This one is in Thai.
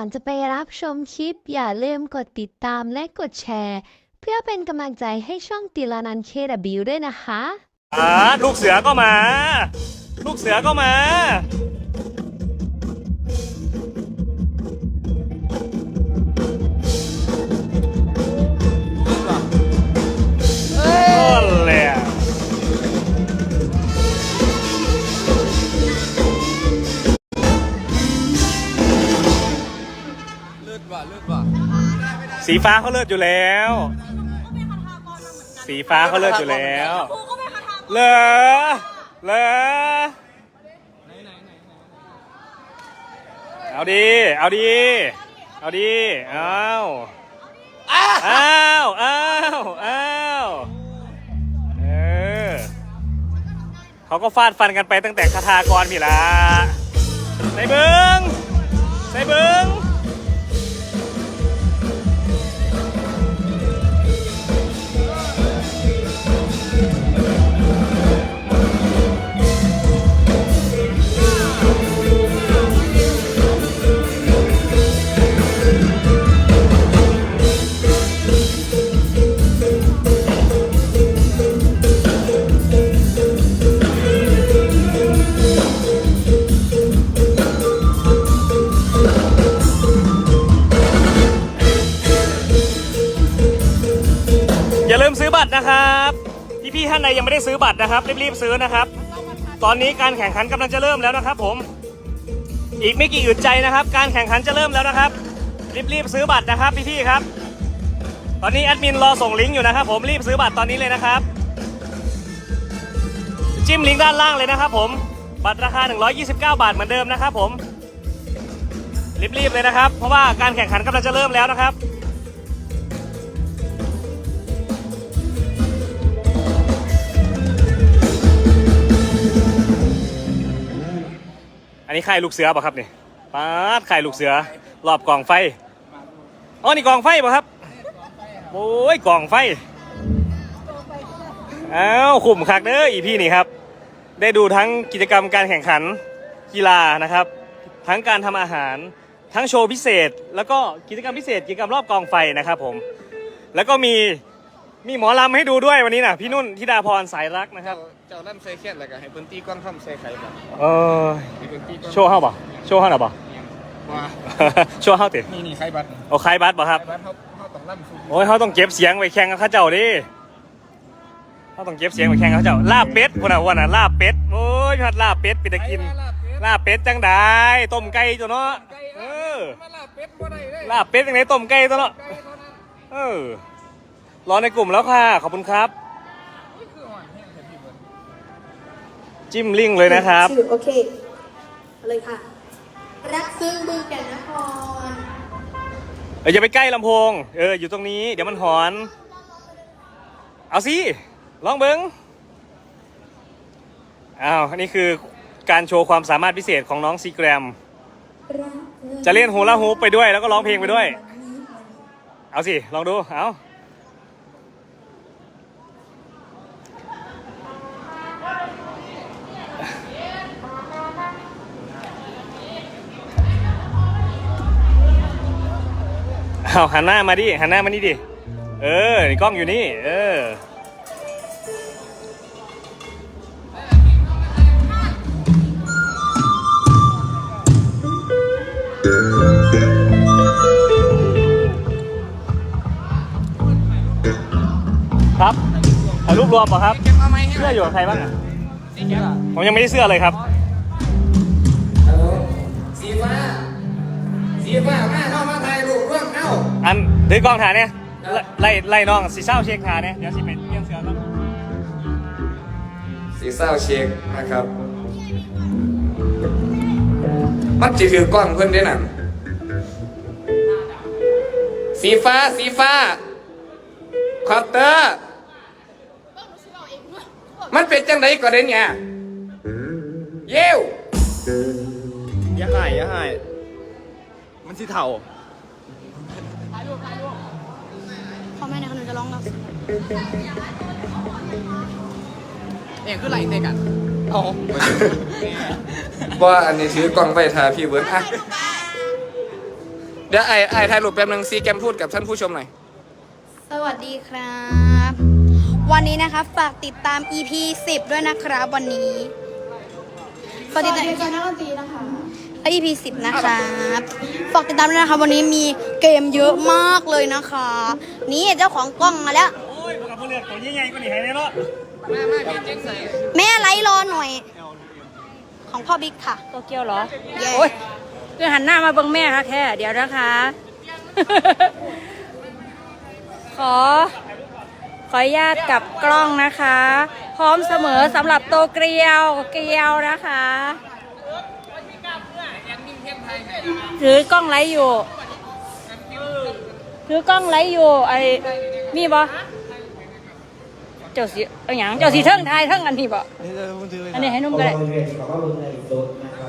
ก่อนจะไปรับชมคลิป อย่าลืมกดติดตามและกดแชร์ เพื่อเป็นกำลังใจให้ช่องติลานันเคดบิวด้วยนะคะ อ่าลูกเสือก็มา ลูกเสือก็มา สีฟ้าเขาเลิศอยู่แล้วสีฟ้าเขาเลิศอยู่แล้วเลอเลอเอาดี เอาดี เอาดี เอาอ้าวอ้าวอ้าวเออเขาก็ฟาดฟันกันไปตั้งแต่คาถากรพี่ละใส่เบิงใส่เบิงานใดยังไม่ได้ซื้อบัตรนะครับรีบๆซื้อนะครับ ตอนนี้การแข่งขันกำลังจะเริ่มแล้วนะครับ ผม อีกไม่กี่อึดใจนะครับ การแข่งขันจะเริ่มแล้วนะครับรีบๆซื้อบัตรนะครับพี่ๆครับ ตอนนี้แอดมินรอส่งลิงก์อยู่นะครับ ผมรีบซื้อบัตรตอนนี้เลยนะครับ จิ้มลิงก์ด้านล่างเลยนะครับ ผมบัตรราคา 129 บาทเหมือนเดิมนะครับ ผมรีบๆเลยนะครับ เพราะว่าการแข่งขันกำลังจะเริ่มแล้วนะครับ นี้ค่ายลูกเสือป่ะครับนี่ป๊าดค่ายลูกเสือรอบกองไฟอ๋อนี่กองไฟป่ะครับโอ้ยกองไฟอ้าวขุมคักเด้ออีพี่นี่ครับ ได้ดูทั้งกิจกรรมการแข่งขันกีฬานะครับ ทั้งการทำอาหารทั้งโชว์พิเศษ แล้วก็กิจกรรมพิเศษกิจกรรมรอบกองไฟนะครับผมแล้วก็มี มีหมอลำให้ดูด้วยวันนี้นะพี่นุ่นธิดาพรสายรักนะครับ เจ้าล่ำใส่แค่แล้วก็ให้เพิ่นตีกล้องค่ำใส่ไข่บ่เออให้เพิ่นตีกล้องโชว์เฮาบ่โชว์เฮาหน่อยบ่ว่าโชว์เฮาตินี่นี่ไข่บัตรโอ้ใครบัสบ่ครับไข่บัตรเขาเขาต้องล่ำสู้โอ้ยเขาต้องเก็บเสียงไว้แข่งกับเข้าเจ้าดิเขาต้องเก็บเสียงไว้แข่งกับเขาเจ้าลาบเป็ดคนน่ะวันน่ะลาบเป็ดโอ้ยพัดลาบเป็ดไปตะกิน ลาบเป็ดจังได้ต้มไก่ตัวเนาะเออมาลาบเป็ดบ่ได้เลยลาบเป็ดจังไหนต้มไก่ตัวเนาะไก่เท่านั้นเออ รอในกลุ่มแล้วค่ะ ขอบคุณครับนี่คือหอยแห้งแท้พี่เบิร์ดจิ้มลิงก์เลยนะครับ ชื่อโอเคเอาเลยค่ะ รักซึ่งบึงแก่นนครเอออย่าไปใกล้ลำโพง เออ อยู่ตรงนี้ เดี๋ยวมันหอน เอาสิ ลองเบิ้งอ้าวอันนี้คือการโชว์ความสามารถพิเศษของน้องซีแกรม รักธอจะเล่นฮูลาฮูปไปด้วยแล้วก็ร้องเพลงไปด้วย เอาสิ ลองดู เอา เอาหันหน้ามาดิหันหน้ามานี่ดิ เออนี่กล้องอยู่นี่ เออ ครับถ่ายรูปรวมเหรอครับ เสื้ออยู่กับใครบ้างอะผมยังไม่ได้เสื้อเลยครับ สีฟ้า สีฟ้ามาเข้า อ้าอันถือกล้องถ่ายเนี่ยไล่ไล่น้องสีเศร้าเช็คถ่ายเนี่ยเดี๋ยวสิเป็นเยี่ยมเสือครับสีเศร้าเช็คนะครับ มันจะถือกล้องเพื่อนได้นั่นสีฟ้าสีฟ้าคอปเตอร์ มันเป็นจังไดก็เด่นเนี่ยเย้วอย่าหายอย่าหายมันสิเถ่า พ่อ แม่ในขนมจะร้องเราเนี่ยคือไหลเตะกันเอาว่าอันนี้ถือกล้องไปทาพี่เบิร์ดอะเดี๋ยวไอ้ไอ้ถ่ายรูปแป๊บนึงซีแกมพูดกับท่านผู้ชมหน่อย สวัสดีครับ วันนี้นะคะฝากติดตาม EP 10 ด้วยนะครับวันนี้ฝากติดตามนักดนตรีนะคะ และ EP 10นะครับฝากติดตามด้วยนะคะวันนี้มีเกมเยอะมากเลยนะคะ นี่เจ้าของกล้องมาแล้ว โอ้ยกับผู้เลือกตัวยิ่งใหญ่กว่านี้ให้แน่เนาะแม่ไลฟ์รอหน่อย ของพ่อบิ๊กค่ะ โตเกียวเหรอ เย้ โอ้ยคือหันหน้ามาเบิ่งแม่ค่ะแค่ เดี๋ยวนะคะ ขอ ขออนุญาตกลับกล้องนะคะ พร้อมเสมอสำหรับโตเกียว เกียวนะคะ ถือกล้องไลฟ์อยู่ ถือกล้องไลฟ์อยู่ไอ้มีบ่เจ้าสีเอาหยังเจ้าสีเทิงไทยเทิงอันนี้บ่อันนี้ให้นุ่มก็ได้เพราะว่าเรียนขาก็เบิ่งในโต๊ะนะ